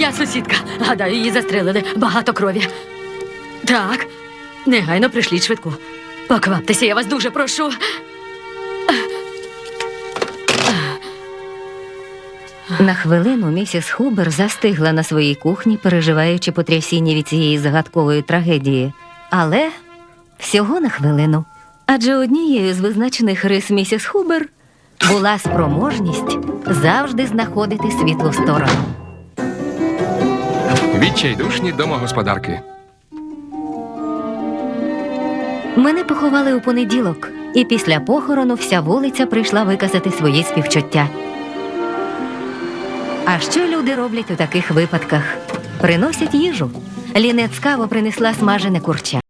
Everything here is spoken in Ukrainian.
моя сусідка. Гадаю, її застрелили. Багато крові. Так, негайно прийшліть швидку. Покваптеся, я вас дуже прошу. На хвилину місіс Хубер застигла на своїй кухні, переживаючи потрясіння від цієї загадкової трагедії. Але всього на хвилину. Адже однією з визначених рис місіс Хубер була спроможність завжди знаходити світлу сторону. Відчайдушні домогосподарки. Мене поховали у понеділок, і після похорону вся вулиця прийшла виказати свої співчуття. А що люди роблять у таких випадках? Приносять їжу. Лінет з каво принесла смажене курча.